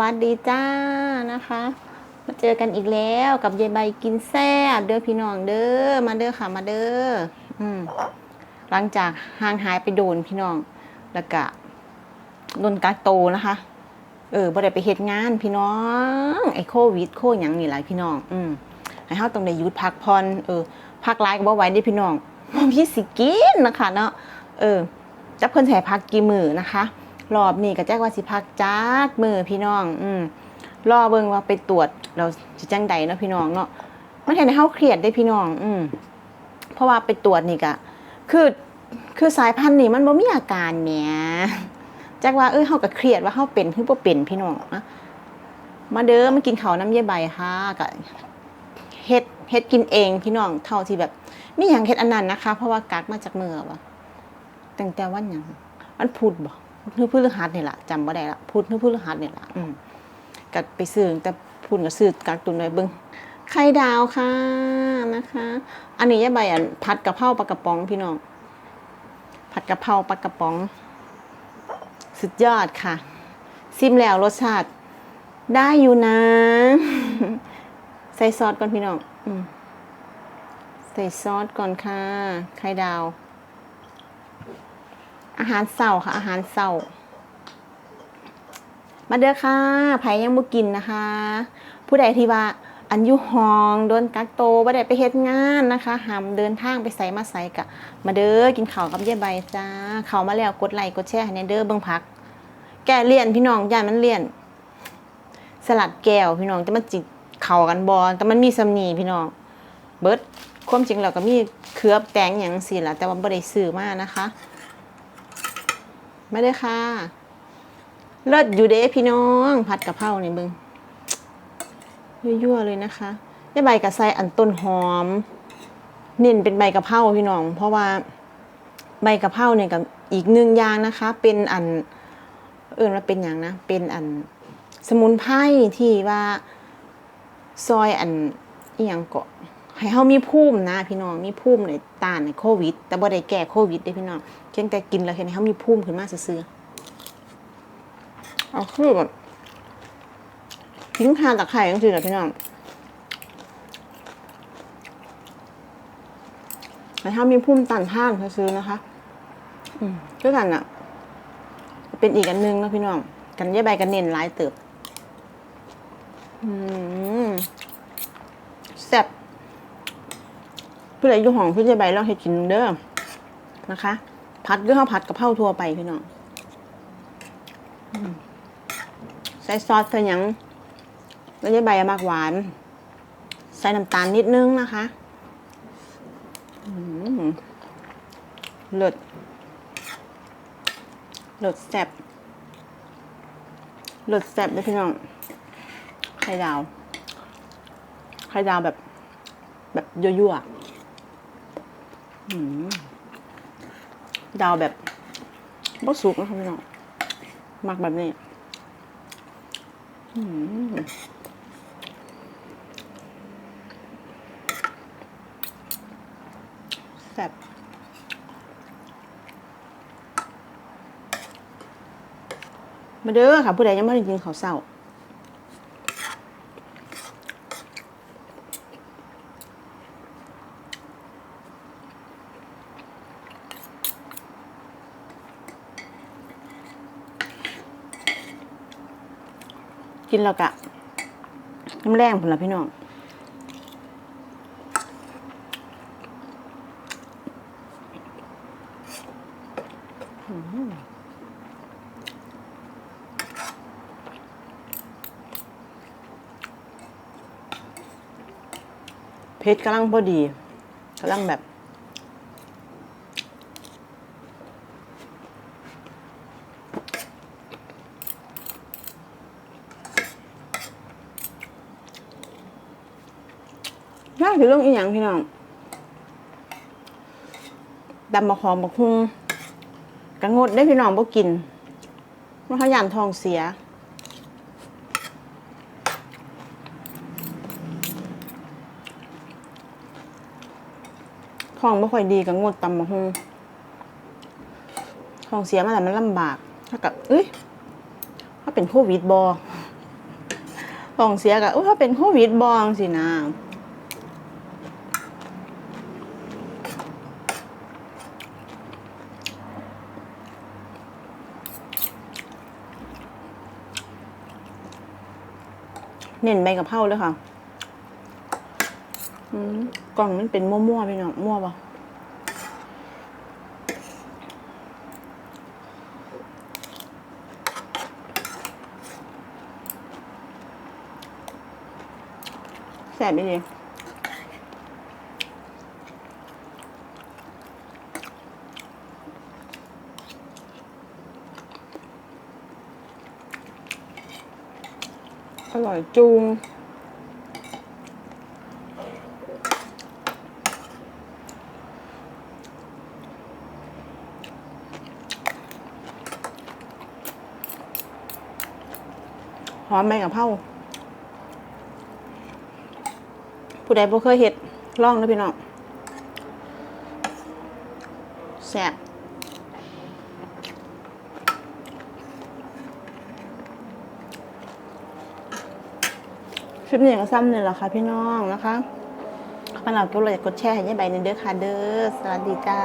วัสดีจ้านะคะ มาเจอกันอีกแล้วกับยายใบกินแซ่บเด้อพี่น้องเด้อมาเด้อค่ะมาเด้ออืมหลังจากห่างหายไปโดนพี่น้องแล้วก็โดนกักโตนะคะ เออบ่ได้ไปเฮ็ดงานพี่น้องไอ้โควิดโคหยังนี่หลายพี่น้อง อืมให้เฮาต้องได้ยุดพักผ่อนเออพักหลายก็บ่ไหวเด้พี่น้องบ่มีสิกินนะคะเนาะเออจักเพิ่นสิให้พักกี่มื้อนะคะ รอบนี้ก็แจ้งว่าสิพักจักมือพี่น้อง อืมรอเบิ่งว่าไปตรวจเราสิจังใดเนาะพี่น้องเนาะมันเห็นให้เฮาเครียดได้พี่น้อง อืมเพราะว่าไปตรวจนี่ก็คือคือสายพันธุ์นี่มันบ่มีอาการแหมจักว่าเอ้ยเฮาก็เครียดว่าเฮาเป็นคือบ่เป็นพี่น้องนะมาเด้อมากินข้าวน้ำยายใบค่ะก็เฮ็ดเฮ็ดกินเองพี่น้องเท่าที่แบบมีหยังเฮ็ดอันนั้นนะคะ เพราะว่ากักมาจากเมือว่ะตั้งแต่วันหยังวันพุธบ่ พุธพฤหัสนี่แหละจำบ่ได้ละพุธพฤหัสนี่แหละอืมก็ไปซื้อแต่พุธก็ซื้อกักตุนไว้เบิ่งไข่ดาวค่ะนะคะ อันนี้ยายใบอันผัดกะเพราปลากระป๋องพี่น้อง ผัดกะเพราปลากระป๋อง สุดยอดค่ะ ซิมแล้วรสชาติ ได้อยู่นะ ใส่ซอสก่อนพี่น้องอืมใส่ซอสก่อนค่ะ ไข่ดาว อาหารเสาค่ะ อาหารเสามาเด้อค่ะไผยังบ่กินนะคะ ผู้ใดที่ว่าอันอยุหองโดนกักโตบ่ได้ไปเฮ็ดงานนะคะห้ามเดินทางไปไสมาไสกะ มาเด้อกินข้าวกับยายใบจ้าเข้ามาแล้วกดไลค์กดแชร์ให้แน่เด้อเบิ่งผัก แก้เลี่ยนพี่น้องย่านมันเลี่ยน สลัดแก้วพี่น้องแต่มันจิเข้ากันบ่แต่มันมีสำนีพี่น้อง เบิดความจริงแล้วก็มีเคลือบแตงหยังสิล่ะแต่ว่าบ่ได้ซื้อมานะคะ ไม่ได้ค่ะ เลิศอยู่เด้พี่น้อง ผัดกะเพราเนี่ยมึงยั่วๆเลยนะคะได้ใบกระไซอันต้นหอม เน้นเป็นใบกะเพราพี่น้อง เพราะว่าใบกะเพราเนี่ยกับอีกหนึ่งอย่างนะคะ เป็นอัน เออว่าเป็นอย่างนะ เป็นอันสมุนไพรที่ว่าซอยอันอีหยังเกาะ ให้เฮามีภูมินะพี่น้องมีภูมิในต้านในโควิด แต่บ่ได้แก้โควิดเด้พี่น้องเพียงแต่กินแล้วเห็นเฮามีภูมิขึ้นมาซื่อๆเอาคือแบบทิ้งทานตะไคร้จังซี่นะพี่น้องให้เฮามีภูมิต้านทานซื่อๆนะคะอืมคือกันอะ เป็นอีกอันหนึงนะพี่น้อง กันเยายใบกันเน้นหลายเติบ อืมแซ่บ ผู้ใดอยู่ห้องพี่ยายใบลองให้กินเด้อนะคะผัดก็ข้าวผัดกะเพราทั่วไปพี่น้องใส่ซอสใส่หยังแล้วยายใบมากหวาน ใส่น้ำตาลนิดนึงนะคะอืมเลิศแซ่บรสแซ่บเลยพี่น้องไข่ดาวไข่ดาวแบบ แบบยั่วๆ ดาวแบบบ่สุกนะคะพี่น้องมักแบบนี้แซ่บมาเด้อค่ะ ผู้ใดยังไม่ได้กินข้าวเศร้า กินแล้วกะน้ำแรงผลละพี่น้องเพชรกำลังพอดีกำลังแบบ ยาคือเรื่องอีหยังพี่น้องดำมาหอมบักฮุงกระงดได้พี่น้องบ่กินเพราะเขายานทองเสียท้องไม่ค่อยดีกับงดตำมะฮงท้องเสียมาแต่มันลำบากถ้ากับเอ้ยถ้าเป็นโควิดบอท้องเสียก็อุ้ยเขาเป็นโควิดบอสินะ เน้นใบกะเพราเลยค่ะกล่องมันเป็นมั่วๆพี่น้องมั่วปะแสบไปเลย อร่อยจุงหอมใบกะเพราผู้ใดบ่เคยเห็ดลองเด้พี่น้องแซ่บ คลิปนี้ก็ซ้ำเลยล่ะค่ะพี่น้องนะคะมาเราก็เลยกดแชร์ให้ยายใบในเด้อค่ะเด้อ สวัสดีจ้า